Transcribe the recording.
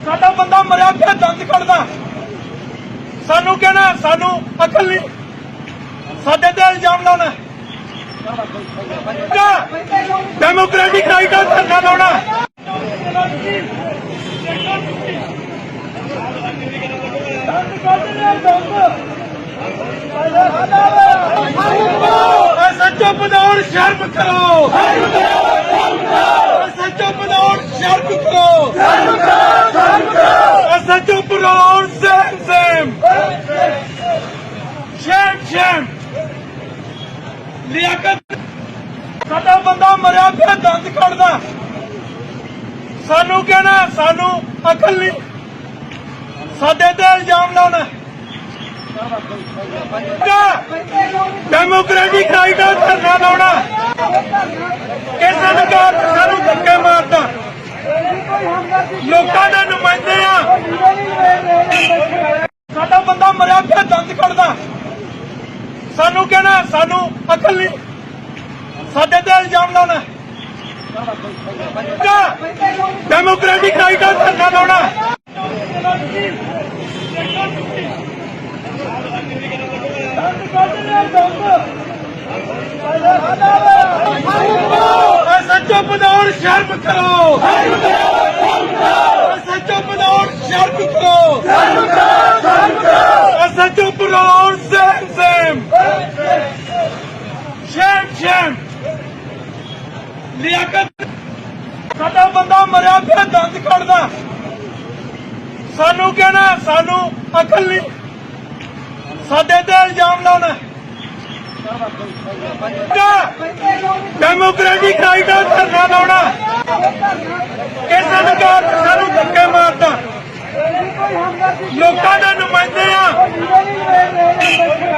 ਸਾਡਾ ਬੰਦਾ ਮਰਿਆ ਪਿਆ ਦੰਦ ਕੱਢਦਾ? ਸਾਨੂੰ ਕਹਿਣਾ, ਸਾਨੂੰ ਅਕਲ ਨਹੀਂ। ਸਾਡੇ ਤੇ ਇਲਜ਼ਾਮ ਲਾਉਣਾ। ਡੈਮੋਕ੍ਰੈਟਿਕ ਰਾਈਟ ਆ ਧਰਨਾ ਲਾਉਣਾ। ਸੱਚੋ ਬਦੌੜ ਸ਼ਰਮ ਕਰੋ। ਸੱਚੋ ਬਦੌੜ ਸ਼ਰਮ ਕਰੋ ਸੱਚੋ ਬਦੌੜ ਸੇਮ ਸੇਮ ਸ਼ੇਮ ਲਿਆਕਤ। ਸਾਡਾ ਬੰਦਾ ਮਰਿਆ ਪਿਆ, ਦੰਦ ਕੱਢਦਾ। ਸਾਨੂੰ ਕਹਿਣਾ, ਸਾਨੂੰ ਅਕਲ ਨਹੀਂ। ਸਾਡੇ ਤੇ ਇਲਜ਼ਾਮ ਲਾਉਣਾ। ਡੈਮੋਕ੍ਰੈਟਿਕ ਰਾਈਟ ਆ ਧਰਨਾ ਲਾਉਣਾ। ਇਹ ਸਰਕਾਰ ਸਾਨੂੰ ਧੱਕੇ ਮਾਰਦਾ। ਲੋਕਾਂ ਦੇ ਨੁਮਾਇੰਦੇ ਆ। ਸਾਡਾ ਬੰਦਾ ਮਰਿਆ ਪਿਆ, ਦੰਦ ਕੱਢਦਾ ਸਾਨੂੰ ਕਹਿਣਾ, ਸਾਨੂੰ ਅਕਲ ਨਹੀਂ। ਸਾਡੇ ਤੇ ਇਲਜ਼ਾਮ ਲਾਉਣਾ। ਡੈਮੋਕ੍ਰੈਟਿਕ ਰਾਈਟ ਆ ਧਰਨਾ ਲਾਉਣਾ। ਸੱਚੋ ਬਦੌੜ ਸ਼ਰਮ ਕਰੋ। ਸੱਚੋ ਬਦੌੜ ਸ਼ਰਮ ਕਰੋ। ਸੱਚੋ ਬਦੌੜ ਸੇਮ ਸੇਮ ਲਿਆਕਤ ਸਾਡਾ ਬੰਦਾ ਮਰਿਆ ਪਿਆ ਦੰਦ ਕੱਢਦਾ ਸਾਨੂੰ ਕਹਿਣਾ ਸਾਨੂੰ ਅਕਲ ਨਹੀਂ ਸਾਡੇ ਤੇ ਇਲਜ਼ਾਮ ਲਾਉਣਾ ਡੈਮੋਕ੍ਰੈਟਿਕ ਰਾਈਟ ਆ ਧਰਨਾ ਲਾਉਣਾ ਇਹ ਸਰਕਾਰ ਸਾਨੂੰ ਧੱਕੇ ਮਾਰਦਾ ਲੋਕਾਂ ਦੇ Thank you.